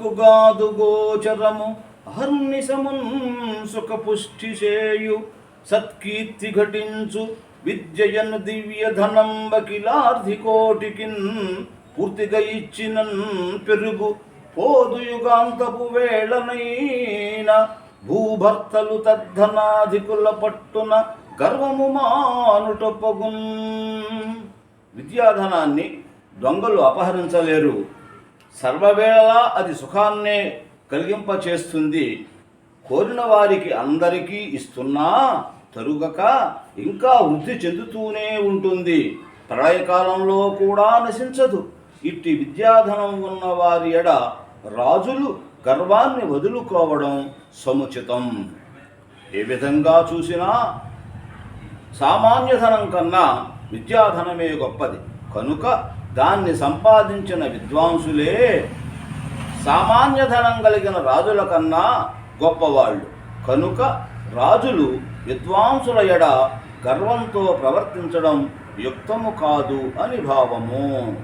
కుగాదు గోచరము అహర్నిశమున్ సుఖ పుష్టి చేయు సత్కీర్తి ఘటించు విద్యయన్ దివ్య ధనంబకిలార్ధి కోటికిన్ పూర్తిగా ఇచ్చినన్ పెరుగు పోదు యుగాంతపు వేళనైన. భూభర్తలు తద్ధనాధికుల పట్టున గర్వము మానుటొప్పగున్ విద్యాధనాన్ని దొంగలు అపహరించలేరు. సర్వవేళలా అది సుఖాన్నే కలిగింపచేస్తుంది. కోరిన వారికి అందరికీ ఇస్తున్నా తరుగక ఇంకా వృద్ధి చెందుతూనే ఉంటుంది. ప్రళయకాలంలో కూడా నశించదు. ఇట్టి విద్యాధనం ఉన్న వారి ఎడ రాజులు గర్వాన్ని వదులుకోవడం సముచితం. ఏ విధంగా చూసినా సామాన్య ధనం కన్నా విద్యాధనమే గొప్పది. కనుక దాన్ని సంపాదించిన విద్వాంసులే సామాన్య ధనం కలిగిన రాజుల కన్నా గొప్పవాళ్ళు. కనుక రాజులు విద్వాంసుల ఎడ గర్వంతో ప్రవర్తించడం యుక్తము కాదు అని భావము.